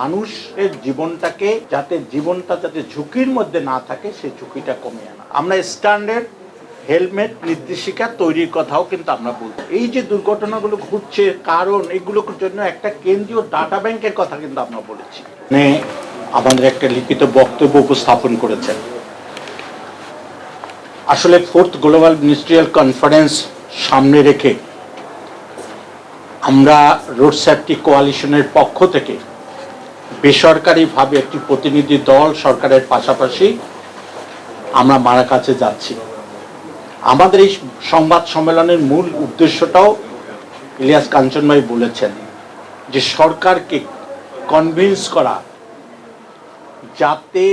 মানুষের জীবনটাকে যাতে জীবনটা যাতে ঝুঁকির মধ্যে না থাকে সেই ঝুঁকিটা কমে আনা। আমরা স্ট্যান্ডার্ড হেলমেট নির্দেশিকা তৈরির কথাও কিন্তু আমরা বলছি এই যে দুর্ঘটনাগুলো ঘটছে, কারণ এগুলোর জন্য একটা কেন্দ্রীয় ডাটা ব্যাংকের কথা কিন্তু আমরা বলেছি। আমাদের একটা লিখিত বক্তব্য উপস্থাপন করেছেন। আসলে ফোর্থ গ্লোবাল মিনিস্ট্রিয়াল কনফারেন্স সামনে রেখে আমরা রোড সেফটি কোয়ালিশনের পক্ষ থেকে বেসরকারিভাবে একটি প্রতিনিধি দল সরকারের পাশাপাশি আমরা মারা কাছে যাচ্ছি। আমাদের এই সংবাদ সম্মেলনের মূল উদ্দেশ্যটাও ইলিয়াস কাঞ্চন ভাই বলেছেন যে সরকারকে কনভিন্স করা, যাতে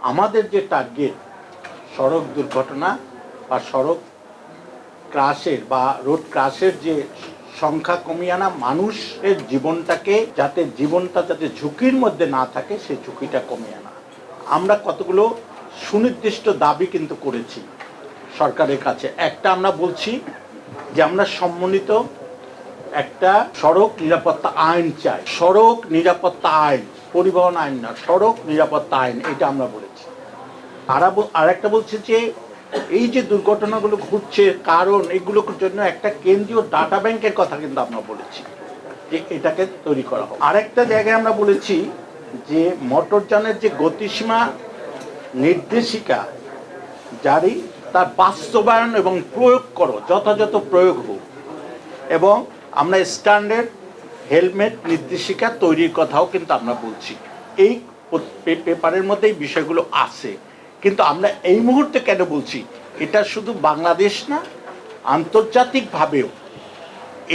আমাদের যে টার্গেট সড়ক দুর্ঘটনা বা সড়ক ক্রাশের বা রোড ক্রাশের যে সংখ্যা কমিয়ে আনা, মানুষের জীবনটাকে যাতে জীবনটা যাতে ঝুঁকির মধ্যে না থাকে সেই ঝুঁকিটা কমিয়ে আনা। আমরা কতগুলো সুনির্দিষ্ট দাবি কিন্তু করেছি সরকারের কাছে। একটা আমরা বলছি যে আমরা সম্মানিত একটা সড়ক নিরাপত্তা আইন চাই। সড়ক নিরাপত্তা আইন, পরিবহন আইন না, সড়ক নিরাপত্তা আইন, এটা আমরা বলেছি। আর একটা বলছে যে এই যে দুর্ঘটনাগুলো ঘটছে, কারণ এগুলোর জন্য একটা কেন্দ্রীয় ডাটা ব্যাংকের কথা কিন্তু আমরা বলেছি যে এটাকে তৈরি করা হোক। আরেকটা জায়গায় আমরা বলেছি যে মোটরযানের যে গতিসীমা নির্দেশিকা জারি তার বাস্তবায়ন এবং প্রয়োগ করো, যথাযথ প্রয়োগ হোক। এবং আমরা স্ট্যান্ডার্ড হেলমেট নির্দেশিকা তৈরির কথাও কিন্তু আমরা বলছি। এই পেপারের মধ্যে এই বিষয়গুলো আছে। কিন্তু আমরা এই মুহূর্তে কেন বলছি? এটা শুধু বাংলাদেশ না, আন্তর্জাতিকভাবেও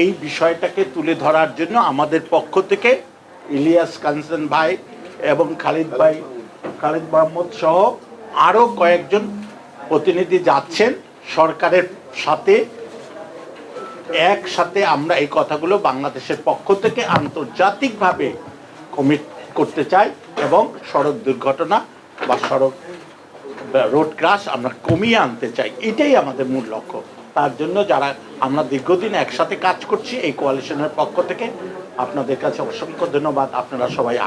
এই বিষয়টাকে তুলে ধরার জন্য আমাদের পক্ষ থেকে ইলিয়াস কাঞ্চন ভাই এবং খালিদ ভাই, খালিদ মাহমুদ সহ আরও কয়েকজন প্রতিনিধি যাচ্ছেন সরকারের সাথে। একসাথে আমরা এই কথাগুলো বাংলাদেশের পক্ষ থেকে আন্তর্জাতিকভাবে কমিট করতে চাই এবং সড়ক দুর্ঘটনা বা সড়ক রোড ক্রাশ আমরা কমিয়ে আনতে চাই, এটাই আমাদের মূল লক্ষ্য। তার জন্য যারা আমরা দীর্ঘদিন একসাথে কাজ করছি, এই কোয়ালিশনের পক্ষ থেকে আপনাদের কাছে অসংখ্য ধন্যবাদ। আপনারা সবাই